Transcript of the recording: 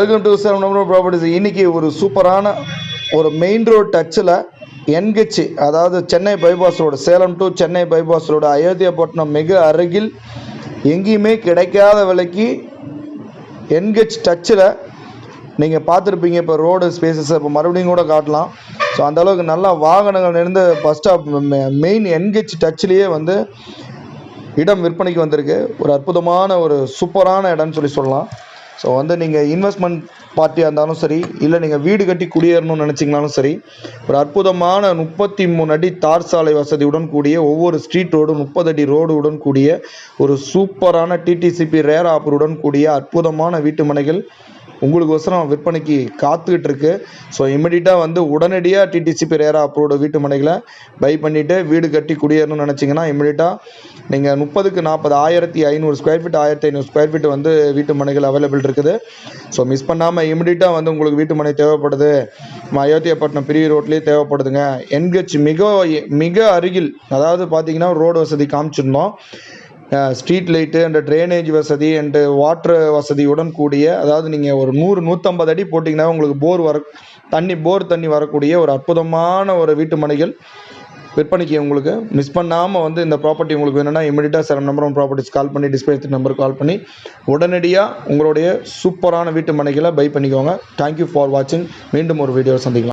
Welcome to sir properties இன்னைக்கு ஒரு சூப்பரான ஒரு மெயின் ரோட் டச்சில் என்கெச்சி அதாவது Chennai bypass road Salem to Chennai bypass road Ayothiyapattinam மிக அருகில் எங்கேயுமே கிடைக்காத விலைக்கு என்கெச் டச்சில் நீங்கள் பார்த்துருப்பீங்க. இப்போ ரோடு ஸ்பேசஸ் இப்போ மறுபடியும் கூட காட்டலாம். ஸோ அந்தளவுக்கு நல்லா வாகனங்கள் நிறைந்த பஸ் ஸ்டாப் மெயின் என்கெச் டச்சிலேயே வந்து இடம் விற்பனைக்கு வந்திருக்கு. ஒரு அற்புதமான ஒரு சூப்பரான இடம்னு சொல்லி சொல்லலாம். ஸோ வந்து நீங்கள் இன்வெஸ்ட்மெண்ட் பார்ட்டியாக இருந்தாலும் சரி இல்லை நீங்கள் வீடு கட்டி குடியேறணும்னு நினச்சிங்கனாலும் சரி ஒரு அற்புதமான முப்பத்தி மூணு அடி தார் சாலை வசதியுடன் கூடிய ஒவ்வொரு ஸ்ட்ரீட் ரோடு முப்பது அடி ரோடுடன் கூடிய ஒரு சூப்பரான டிடிசிபி ரேர் ஆப்பருடன் கூடிய அற்புதமான வீட்டு மனைகள் உங்களுக்கோசரம் விற்பனைக்கு காத்துக்கிட்டு இருக்கு. ஸோ இமிடியட்டாக வந்து உடனடியாக டிடிசிபி ரேரா அப்ரோட வீட்டு மனைகளை பை பண்ணிவிட்டு வீடு கட்டி குடியேறணும்னு நினச்சிங்கன்னா இமிடியட்டாக நீங்கள் முப்பதுக்கு நாற்பது ஆயிரத்தி ஐநூறு ஸ்கொயர் ஃபீட் ஆயிரத்தி ஐநூறு ஸ்கொயர் ஃபீட் வந்து வீட்டு மனைகள் அவைலபிள் இருக்குது. ஸோ மிஸ் பண்ணாமல் இமிடியட்டாக வந்து உங்களுக்கு வீட்டு மனை தேவைப்படுது. நம்ம அயோத்தியாப்பட்டினம் பெரிய ரோட்லேயே தேவைப்படுதுங்க. என்கெச் மிக மிக அருகில் அதாவது பார்த்தீங்கன்னா ரோடு வசதி காமிச்சிருந்தோம். ஸ்ட்ரீட் லைட்டு அண்ட் ட்ரைனேஜ் வசதி அண்டு வாட்ரு வசதியுடன் கூடிய அதாவது நீங்கள் ஒரு நூறு நூற்றம்பது அடி போட்டிங்கன்னா உங்களுக்கு போர் வர தண்ணி போர் தண்ணி வரக்கூடிய ஒரு அற்புதமான ஒரு வீட்டு மனைகள். விற்பனைக்கு உங்களுக்கு மிஸ் பண்ணாமல் வந்து இந்த ப்ராப்பர்ட்டி உங்களுக்கு வேணும்னா இமீடியட்டாக seven number one properties call பண்ணி டிஸ்பிளே நம்பர் கால் பண்ணி உடனடியாக உங்களுடைய சூப்பரான வீட்டு மனைகளை பை பண்ணிக்கோங்க. தேங்க்யூ ஃபார் வாட்சிங் மீண்டும் ஒரு வீடியோ சந்திக்கலாம்.